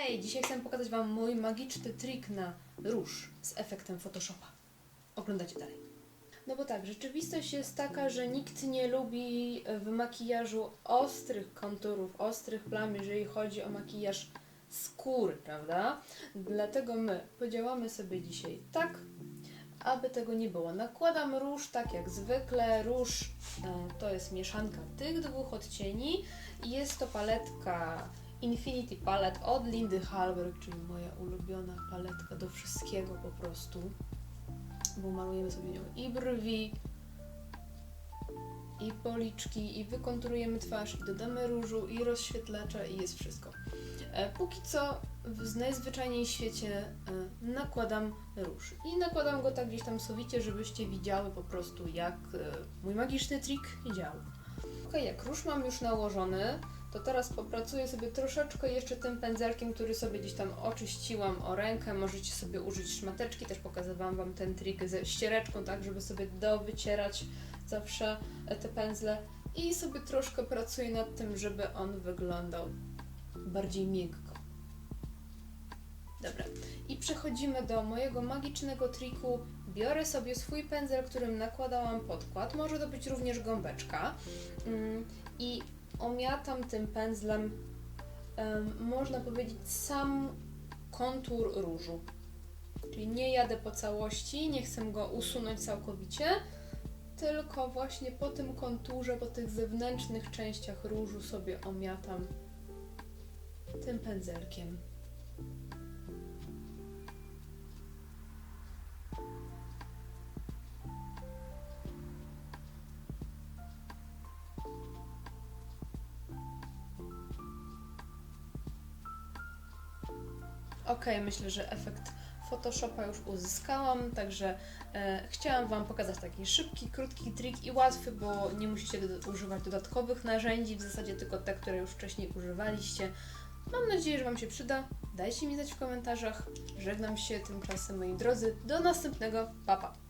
Hej, dzisiaj chcę pokazać Wam mój magiczny trik na róż z efektem Photoshopa. Oglądajcie dalej. No bo tak, rzeczywistość jest taka, że nikt nie lubi w makijażu ostrych konturów, ostrych plam, jeżeli chodzi o makijaż skóry, prawda? Dlatego my podziałamy sobie dzisiaj tak, aby tego nie było. Nakładam róż tak jak zwykle. Róż e, to jest mieszanka tych dwóch odcieni i jest to paletka Infinity Palette od Lindy Halberg, czyli moja ulubiona paletka do wszystkiego po prostu. Bo malujemy sobie nią i brwi, i policzki, i wykonturujemy twarz, i dodamy różu, i rozświetlacza, i jest wszystko. E, Póki co w najzwyczajniej świecie e, nakładam róż. I nakładam go tak gdzieś tam sowicie, żebyście widziały po prostu jak e, mój magiczny trik działa. Ok, jak róż mam już nałożony, to teraz popracuję sobie troszeczkę jeszcze tym pędzelkiem, który sobie gdzieś tam oczyściłam o rękę. Możecie sobie użyć szmateczki, też pokazywałam Wam ten trik ze ściereczką, tak żeby sobie dowycierać zawsze te pędzle. I sobie troszkę pracuję nad tym, żeby on wyglądał bardziej miękko. Dobra, i przechodzimy do mojego magicznego triku. Biorę sobie swój pędzel, którym nakładałam podkład, może to być również gąbeczka, mm, i omiatam tym pędzlem, em, można powiedzieć, sam kontur różu. Czyli nie jadę po całości, nie chcę go usunąć całkowicie, tylko właśnie po tym konturze, po tych zewnętrznych częściach różu sobie omiatam tym pędzelkiem. Ok, myślę, że efekt Photoshopa już uzyskałam, także e, chciałam Wam pokazać taki szybki, krótki trik i łatwy, bo nie musicie do, używać dodatkowych narzędzi, w zasadzie tylko te, które już wcześniej używaliście. Mam nadzieję, że Wam się przyda. Dajcie mi znać w komentarzach. Żegnam się tymczasem, moi drodzy. Do następnego. Pa, pa.